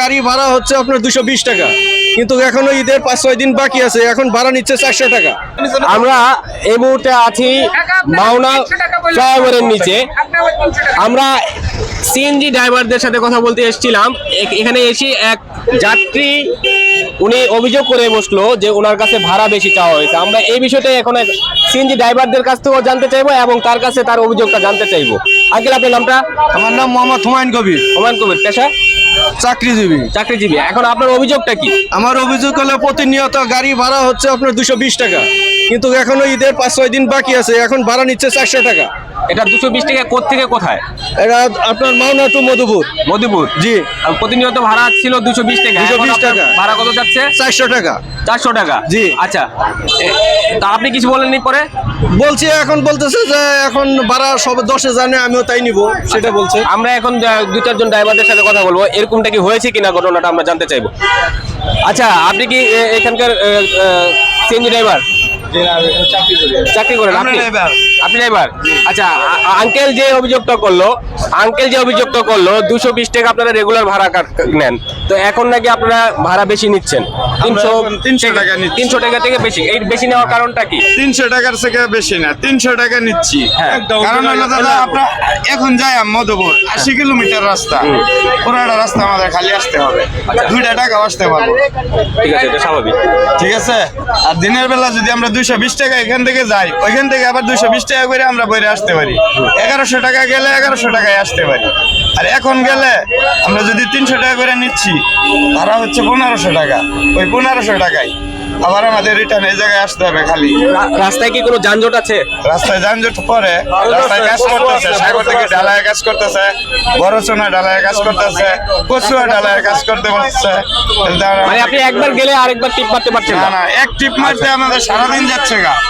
গাড়ি ভাড়া হচ্ছে আপনার দুশো বিশ টাকা। কিন্তু এখনও ঈদের পাঁচ ছয় দিন বাকি আছে এখন ভাড়া নিচ্ছে চারশো টাকা। আমরা এই মুহূর্তে আছি মাওনা ফ্লাইওভারের নিচে। আমরা সিএনজি ড্রাইভারদের সাথে কথা বলতে এসেছিলাম। এখানে এসে এক যাত্রী উনি অভিযোগ করে বসল যে ওনার কাছে ভাড়া বেশি চাওয়া হয়েছে। আমরা এই বিষয়টা এখন সিএনজি ড্রাইভারদের কাছ থেকেও জানতে চাইব এবং তার কাছে তার অভিযোগটা জানতে চাইব। আঙ্কেল আপনার নামটা? আমার নাম মোহাম্মদ হুমায়ুন কবির। হুমায়ুন কবির। পেশা? চাকরিজীবী। চাকরিজীবী। এখন আপনার অভিযোগটা কি? আমার অভিযোগ হলো প্রতিনিয়ত গাড়ি ভাড়া হচ্ছে আপনার দুশো বিশ টাকা। কিন্তু এখনও ঈদের পাঁচ ছয় দিন বাকি আছে এখন ভাড়া নিচ্ছে চারশো টাকা। এটা দুশো বিশ টাকা কোথেকে কোথায়? এটা আপনার মাওনা টু মধুপুর। মধুপুর? জি। প্রতিনিয়ত ভাড়া ছিল দুশো বিশ টাকা। 220 এখন আপনার টাকা। ভাড়া কত যাচ্ছে? চারশো টাকা। চারশো টাকা। জি। আচ্ছা। তা আপনি কিছু বলেননি পরে? বলছি, এখন বলতেছে যে এখন ভাড়া সব দশে জানে, আমিও তাই নিব, সেটা বলছে। আমরা এখন দু চারজন ড্রাইভারদের সাথে কথা বলব, এরকমটা কি হয়েছে কিনা ঘটনাটা আমরা জানতে চাইব। আচ্ছা আপনি কি এখানকার সিএনজি ড্রাইভার চাকরি করেন আপনি? আপনি ড্রাইভার আচ্ছা আঙ্কেল যে অভিযোগটা করল আঙ্কেল যে অভিযোগটা করল দুশো বিশ টাকা আপনারা রেগুলার ভাড়া কাট- নেন। তো এখন নাকি আপনারা ভাড়া বেশি নিচ্ছেন? তিনশো 300 টাকা নিচ্ছি। তিনশো টাকা থেকে বেশি। এই বেশি নেওয়ার কারণটা কি? তিনশো টাকার থেকে বেশি না তিনশো টাকা নিচ্ছি। হ্যাঁ। কারণ হলো দাদা আপনার এখন যাই মধুপুর আশি কিলোমিটার রাস্তা। পুরাটা রাস্তা আমাদের খালি আসতে হবে। দুইটা টাকা আসতে পারব। ঠিক আছে এটা স্বাভাবিক। ঠিক আছে? আর দিনের বেলা যদি আমরা দুইশো বিশ টাকা এখান থেকে যাই, ওইখান থেকে আবার দুইশো বিশ টাকা করে আমরা বইরে আসতে পারি। এগারোশো টাকা গেলে এগারোশো টাকায় আসতে পারি। আর এখন গেলে আমরা যদি তিনশো টাকা করে নিচ্ছি, তারা হচ্ছে পনেরোশো টাকা। ওই পনেরোশো টাকায় আবার আমাদের রিটার্ন এই জায়গায় আসতে হবে খালি। রাস্তায় কি কোনো যানজট আছে? রাস্তায় যানজট পরে রাস্তায় কাজ করতেছে সাগর থেকে ডালায় কাজ করতেছে বড় সোনা ডালায় কাজ করতেছে কচুয়া ডালায় কাজ করতে পারছে মানে আপনি একবার গেলে আরেকবার টিপ মারতে পারছেন না। না না এক টিপ মারতে আমাদের সারাদিন যাচ্ছে গা।